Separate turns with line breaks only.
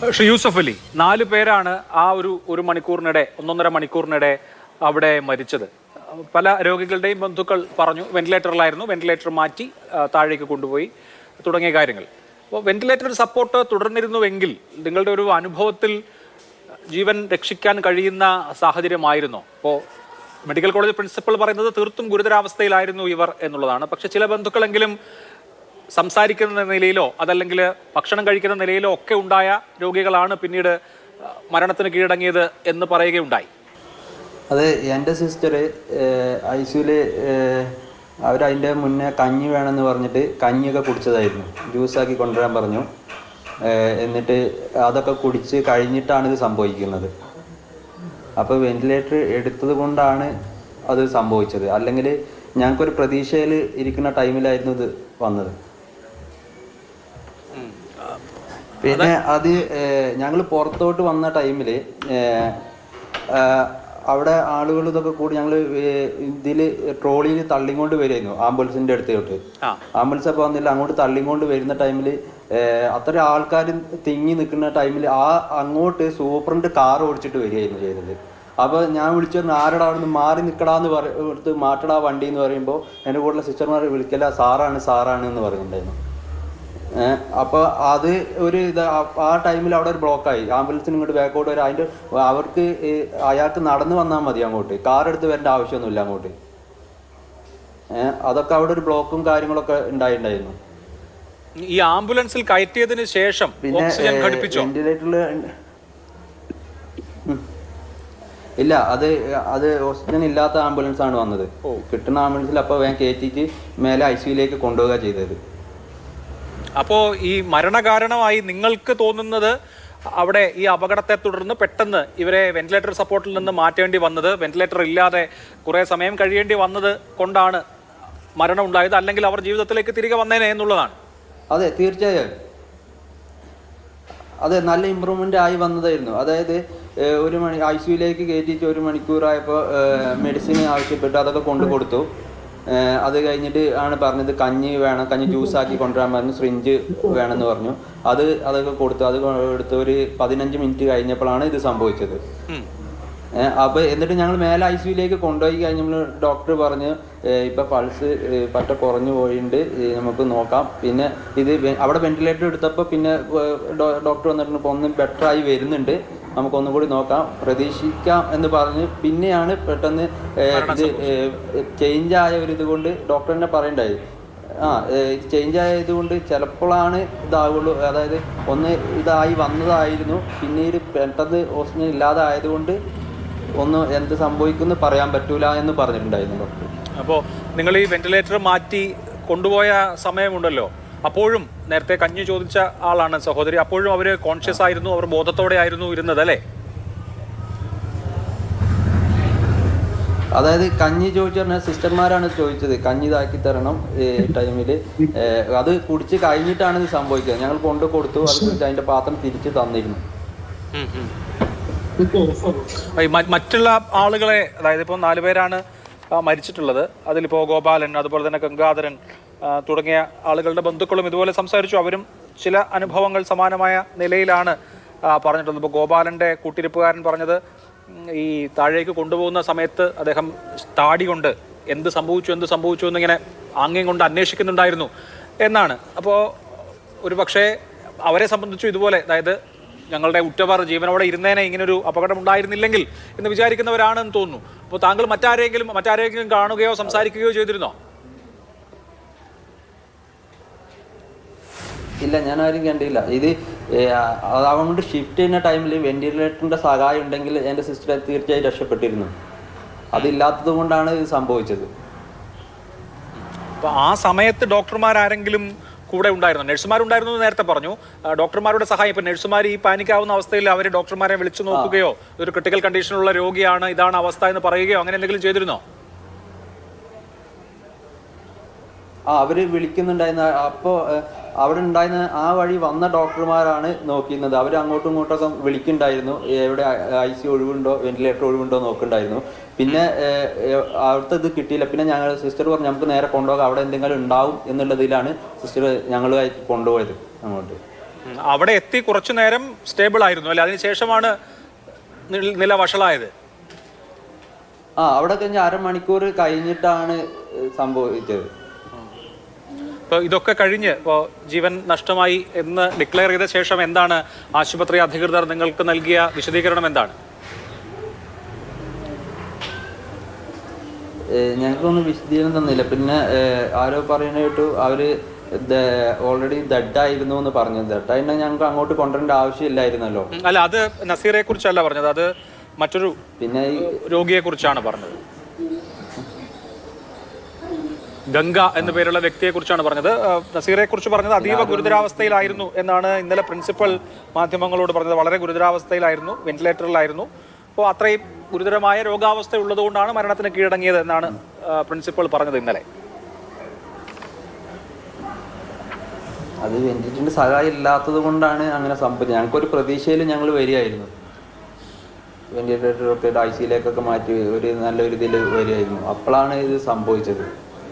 ശ്രീ യൂസഫ് അലി നാല് പേരാണ് ആ ഒരു ഒരു മണിക്കൂറിനിടെ ഒന്നൊന്നര മണിക്കൂറിനിടെ അവിടെ മരിച്ചത്. പല രോഗികളുടെയും ബന്ധുക്കൾ പറഞ്ഞു വെന്റിലേറ്ററിലായിരുന്നു വെന്റിലേറ്റർ മാറ്റി താഴേക്ക് കൊണ്ടുപോയി തുടങ്ങിയ കാര്യങ്ങൾ. അപ്പോൾ വെന്റിലേറ്റർ സപ്പോർട്ട് തുടർന്നിരുന്നുവെങ്കിൽ നിങ്ങളുടെ ഒരു അനുഭവത്തിൽ ജീവൻ രക്ഷിക്കാൻ കഴിയുന്ന സാഹചര്യമായിരുന്നോ? അപ്പോൾ മെഡിക്കൽ കോളേജ് പ്രിൻസിപ്പൽ പറയുന്നത് തീർത്തും ഗുരുതരാവസ്ഥയിലായിരുന്നു ഇവർ എന്നുള്ളതാണ്. പക്ഷെ ചില ബന്ധുക്കളെങ്കിലും സംസാരിക്കുന്ന നിലയിലോ അതല്ലെങ്കിൽ ഭക്ഷണം കഴിക്കുന്ന നിലയിലോ ഒക്കെ ഉണ്ടായ രോഗികളാണ് പിന്നീട് മരണത്തിന് കീഴടങ്ങിയത് എന്ന് പറയുകയുണ്ടായി.
അത് എന്റെ സിസ്റ്റർ ഐ സിയുൽ അവരതിന്റെ മുന്നേ കഞ്ഞി വേണമെന്ന് പറഞ്ഞിട്ട് കഞ്ഞിയൊക്കെ കുടിച്ചതായിരുന്നു. ജ്യൂസാക്കി കൊണ്ടുവരാൻ പറഞ്ഞു. എന്നിട്ട് അതൊക്കെ കുടിച്ച് കഴിഞ്ഞിട്ടാണ് ഇത് സംഭവിക്കുന്നത്. അപ്പോൾ വെന്റിലേറ്റർ എടുത്തത് കൊണ്ടാണ് അത് സംഭവിച്ചത്. അല്ലെങ്കിൽ ഞങ്ങൾക്കൊരു പ്രതീക്ഷയിൽ ഇരിക്കുന്ന ടൈമിലായിരുന്നു ഇത് വന്നത്. പിന്നെ അത് ഞങ്ങൾ പുറത്തോട്ട് വന്ന ടൈമിൽ അവിടെ ആളുകൾ ഇതൊക്കെ കൂടി ഞങ്ങൾ ഇതിൽ ട്രോളിയിൽ തള്ളിക്കൊണ്ട് വരുമായിരുന്നു ആംബുലൻസിന്റെ അടുത്തോട്ട്. ആംബുലൻസ് ഒക്കെ വന്നില്ല അങ്ങോട്ട് തള്ളിക്കൊണ്ട് വരുന്ന ടൈമിൽ അത്ര ആൾക്കാർ തിങ്ങി നിൽക്കുന്ന ടൈമിൽ ആ അങ്ങോട്ട് സൂപ്രണ്ട് കാർ ഓടിച്ചിട്ട് വരികയായിരുന്നു ചെയ്തത്. അപ്പോൾ ഞാൻ വിളിച്ചു പറഞ്ഞു ആരടാ അവിടെ നിന്ന് മാറി നിൽക്കടാന്ന് പറ മാറ്റടാ വണ്ടി എന്ന് പറയുമ്പോൾ എന്റെ കൂടെയുള്ള സിസ്റ്റർമാർ വിളിക്കല സാറാണ് സാറാണ് എന്ന് പറയുന്നുണ്ടായിരുന്നു ഏഹ് അപ്പൊ അത് ഒരു ഇത് ആ- ടൈമിൽ അവിടെ ഒരു ബ്ലോക്കായി. ആംബുലൻസിന് ഇങ്ങോട്ട് ബാക്കോട്ട് വരാം അതിന്റെ അവർക്ക് അയാൾക്ക് നടന്നു വന്നാൽ മതി അങ്ങോട്ട്. കാർ എടുത്ത് വരേണ്ട ആവശ്യമൊന്നുമില്ല അങ്ങോട്ട്. ഏഹ് അതൊക്കെ അവിടെ ഒരു ബ്ലോക്കും കാര്യങ്ങളൊക്കെ ഉണ്ടായിട്ടുണ്ടായിരുന്നു.
ഈ ആംബുലൻസിൽ കയറ്റിയതിന് ശേഷം
പിന്നെ
ഓക്സിജൻ ഘടിപ്പിച്ചോ?
വെന്റിലേറ്ററിൽ ഇല്ല അത് അത് ഓക്സിജൻ ഇല്ലാത്ത ആംബുലൻസ് ആണ് വന്നത് കിട്ടുന്ന ആംബുലൻസിൽ അപ്പോൾ വേഗം കയറ്റിയിട്ട് മേലെ ഐ സിയിലേക്ക് കൊണ്ടുപോവുക ചെയ്തത്.
അപ്പോ ഈ മരണകാരണമായി നിങ്ങൾക്ക് തോന്നുന്നത് അവിടെ ഈ അപകടത്തെ തുടർന്ന് പെട്ടെന്ന് ഇവരെ വെന്റിലേറ്റർ സപ്പോർട്ടിൽ നിന്ന് മാറ്റേണ്ടി വന്നത് വെന്റിലേറ്റർ ഇല്ലാതെ കുറേ സമയം കഴിയേണ്ടി വന്നത് കൊണ്ടാണ് മരണം ഉണ്ടായത് അല്ലെങ്കിൽ അവർ ജീവിതത്തിലേക്ക് തിരികെ വന്നേനെ എന്നുള്ളതാണ്?
അതെ തീർച്ചയായും. അതെ നല്ല ഇമ്പ്രൂവ്മെന്റ് ആയി വന്നതായിരുന്നു. അതായത് ഒരു മണി ഐ സിയുലേക്ക് കയറ്റിയിട്ട് ഒരു മണിക്കൂറായപ്പോൾ മെഡിസിൻ ആവശ്യപ്പെട്ട് അതൊക്കെ കൊണ്ടു കൊടുത്തു അത് കഴിഞ്ഞിട്ട് ആണ് പറഞ്ഞത് കഞ്ഞി വേണം കഞ്ഞി ജ്യൂസ് ആക്കി കൊണ്ടുവരാൻ പറഞ്ഞു സ്രിഞ്ച് വേണമെന്ന് പറഞ്ഞു. അത് അതൊക്കെ കൊടുത്തു. അത് കൊടുത്ത് ഒരു പതിനഞ്ച് മിനിറ്റ് കഴിഞ്ഞപ്പോഴാണ് ഇത് സംഭവിച്ചത്.
ഉം.
ഏഹ് അപ്പൊ എന്നിട്ട് ഞങ്ങൾ മേലെ ഐ സിയിലേക്ക് കൊണ്ടുപോയി കഴിഞ്ഞപ്പോൾ ഡോക്ടർ പറഞ്ഞ് ഇപ്പം പൾസ് പറ്റ കുറഞ്ഞു പോയിണ്ട് നമുക്ക് നോക്കാം. പിന്നെ ഇത് അവിടെ വെന്റിലേറ്റർ എടുത്തപ്പോൾ പിന്നെ ഡോക്ടർ വന്നിട്ടുണ്ട് ഇപ്പോൾ ഒന്നും ബെറ്ററായി ആയി വരുന്നുണ്ട്. നമുക്കൊന്നും കൂടി നോക്കാം. പ്രതീക്ഷിക്കാം എന്ന് പറഞ്ഞ് പിന്നെയാണ് പെട്ടെന്ന് ഇത് ചേഞ്ച് ആയ ഒരു ഇത് കൊണ്ട് ഡോക്ടർ തന്നെ പറയണ്ടായി. ആ ചേഞ്ച് ആയത് കൊണ്ട് ചിലപ്പോഴാണ് ഇതാവുള്ളൂ. അതായത് ഒന്ന് ഇതായി വന്നതായിരുന്നു. പിന്നീട് പെട്ടെന്ന് ഓക്സിജൻ ഇല്ലാതെ ആയതുകൊണ്ട് ഒന്ന് എന്ത് സംഭവിക്കുമെന്ന് പറയാൻ പറ്റൂല എന്ന് പറഞ്ഞിട്ടുണ്ടായിരുന്നു ഡോക്ടർ.
അപ്പോൾ നിങ്ങൾ ഈ വെന്റിലേറ്റർ മാറ്റി കൊണ്ടുപോയ സമയമുണ്ടല്ലോ. അപ്പോഴും നേരത്തെ കഞ്ഞു ചോദിച്ച ആളാണ് സഹോദരി. അപ്പോഴും അവർ കോൺഷ്യസ് ആയിരുന്നു അവർ ബോധത്തോടെ ആയിരുന്നു ഇരുന്നത് അല്ലേ?
അതായത് കഞ്ഞി ചോദിച്ചു പറഞ്ഞാൽ സിസ്റ്റർമാരാണ് ചോദിച്ചത്. കഞ്ഞി ഇതാക്കി തരണം ഈ ടൈമിൽ അത് കുടിച്ച് കഴിഞ്ഞിട്ടാണ് ഇത് സംഭവിച്ചത് ഞങ്ങൾ കൊണ്ടു കൊടുത്തു അത് അതിന്റെ പാത്രം തിരിച്ച് തന്നിരുന്നു.
മറ്റുള്ള ആളുകളെ അതായത് ഇപ്പോൾ നാല് പേരാണ് മരിച്ചിട്ടുള്ളത്. അതിലിപ്പോൾ ഗോപാലൻ അതുപോലെ തന്നെ ഗംഗാധരൻ തുടങ്ങിയ ആളുകളുടെ ബന്ധുക്കളും ഇതുപോലെ സംസാരിച്ചു. അവരും ചില അനുഭവങ്ങൾ സമാനമായ നിലയിലാണ് പറഞ്ഞിട്ടുള്ളത്. ഇപ്പോൾ ഗോപാലന്റെ കൂട്ടിരിപ്പുകാരൻ പറഞ്ഞത് ഈ താഴേക്ക് കൊണ്ടുപോകുന്ന സമയത്ത് അദ്ദേഹം താടി കൊണ്ട് എന്ത് സംഭവിച്ചു എന്ത് സംഭവിച്ചു എന്നിങ്ങനെ ആംഗ്യം കൊണ്ട് അന്വേഷിക്കുന്നുണ്ടായിരുന്നു എന്നാണ്. അപ്പോൾ ഒരു പക്ഷേ അവരെ സംബന്ധിച്ചു ഇതുപോലെ അതായത് ഞങ്ങളുടെ ഉറ്റവർ ജീവനോടെ ഇരുന്നേനെ ഇങ്ങനൊരു അപകടം ഉണ്ടായിരുന്നില്ലെങ്കിൽ എന്ന് വിചാരിക്കുന്നവരാണെന്ന് തോന്നുന്നു. അപ്പോൾ താങ്കൾ മറ്റാരെങ്കിലും മറ്റാരെങ്കിലും കാണുകയോ സംസാരിക്കുകയോ ചെയ്തിരുന്നോ?
ഇല്ല ഞാൻ ആരും കണ്ടില്ല. ഇത് അതുകൊണ്ട് ഷിഫ്റ്റ് ചെയ്യുന്ന ടൈമിൽ വെന്റിലേറ്ററിന്റെ സഹായം ഉണ്ടെങ്കിൽ എന്റെ സിസ്റ്റർ തീർച്ചയായും രക്ഷപ്പെട്ടിരുന്നു. അതില്ലാത്തത് കൊണ്ടാണ് ഇത് സംഭവിച്ചത്.
അപ്പോൾ ആ സമയത്ത് ഡോക്ടർമാർ ആരെങ്കിലും കൂടെ ഉണ്ടായിരുന്നു. നഴ്സുമാരുണ്ടായിരുന്നു എന്ന് നേരത്തെ പറഞ്ഞു. ഡോക്ടർമാരുടെ സഹായം ഇപ്പൊ നഴ്സുമാർ ഈ പാനിക്കാവുന്ന അവസ്ഥയിൽ അവർ ഡോക്ടർമാരെ വിളിച്ചു നോക്കുകയോ ഒരു ക്രിട്ടിക്കൽ കണ്ടീഷനുള്ള രോഗിയാണ് ഇതാണ് അവസ്ഥ എന്ന് പറയുകയോ അങ്ങനെ എന്തെങ്കിലും ചെയ്തിരുന്നോ?
ആ അവർ വിളിക്കുന്നുണ്ടായിരുന്ന അപ്പോൾ അവിടെ ഉണ്ടായിരുന്ന ആ വഴി വന്ന ഡോക്ടർമാരാണ് നോക്കിയിരുന്നത്. അവർ അങ്ങോട്ടും ഇങ്ങോട്ടൊക്കെ വിളിക്കുന്നുണ്ടായിരുന്നു. എവിടെ ഐ സി ഒഴിവുണ്ടോ വെന്റിലേറ്റർ ഒഴിവുണ്ടോ നോക്കുന്നുണ്ടായിരുന്നു. പിന്നെ അവിടുത്തെ ഇത് കിട്ടിയില്ല. പിന്നെ ഞങ്ങൾ സിസ്റ്റർ പറഞ്ഞു നമുക്ക് നേരെ കൊണ്ടുപോകാം. അവിടെ എന്തെങ്കിലും ഉണ്ടാവും എന്നുള്ളതിലാണ് സിസ്റ്റർ ഞങ്ങളുമായി കൊണ്ടുപോയത് അങ്ങോട്ട്.
അവിടെ എത്തി കുറച്ചു നേരം സ്റ്റേബിൾ ആയിരുന്നു അല്ലെ? അതിനുശേഷമാണ് നില വഷളായത്.
ആ അവിടെ കഴിഞ്ഞ് അരമണിക്കൂർ കഴിഞ്ഞിട്ടാണ് സംഭവിച്ചത്.
ഇപ്പോൾ ഇതൊക്കെ കഴിഞ്ഞ് ഇപ്പോൾ ജീവൻ നഷ്ടമായി എന്ന് ഡിക്ലെയർ ചെയ്ത ശേഷം എന്താണ് ആശുപത്രി അധികൃതർ നിങ്ങൾക്ക് നൽകിയ വിശദീകരണം എന്താണ്?
ഞങ്ങൾക്കൊന്നും വിശദീകരണം തന്നില്ല. പിന്നെ ആരോ പറയുന്ന കേട്ടു അവർ ഓൾറെഡി ആയിരുന്നു എന്ന് പറഞ്ഞു ദഡായിരുന്ന ഞങ്ങൾക്ക് അങ്ങോട്ട് കൊണ്ടുവരേണ്ട ആവശ്യമില്ലായിരുന്നല്ലോ.
അല്ല അത് നസീറെ കുറിച്ചല്ല പറഞ്ഞത്. അത് മറ്റൊരു
പിന്നെ
രോഗിയെ കുറിച്ചാണ് പറഞ്ഞത്. ഗംഗ എന്ന പേരുള്ള വ്യക്തിയെ കുറിച്ചാണ് പറഞ്ഞത്. നസീറെ കുറിച്ച് പറഞ്ഞത് അതീവ ഗുരുതരാവസ്ഥയിലായിരുന്നു എന്നാണ് ഇന്നലെ പ്രിൻസിപ്പൽ മാധ്യമങ്ങളോട് പറഞ്ഞത്. വളരെ ഗുരുതരാവസ്ഥയിലായിരുന്നു വെന്റിലേറ്ററിലായിരുന്നു. അപ്പോൾ അത്രയും ഗുരുതരമായ രോഗാവസ്ഥ ഉള്ളതുകൊണ്ടാണ് മരണത്തിന് കീഴടങ്ങിയത് എന്നാണ് പ്രിൻസിപ്പൽ പറഞ്ഞത് ഇന്നലെ.
അത് വെന്റിലേറ്ററിന്റെ സഹായം ഇല്ലാത്തത് കൊണ്ടാണ് അങ്ങനെ സംഭവിച്ചത്. ഞങ്ങൾക്കൊരു പ്രതീക്ഷയിൽ ഞങ്ങൾ വരികയായിരുന്നു. വെന്റിലേറ്റർ ഐ സിയിലേക്കൊക്കെ മാറ്റി ഒരു നല്ലൊരു ഇതിൽ വരികയായിരുന്നു. അപ്പോഴാണ് ഇത് സംഭവിച്ചത്.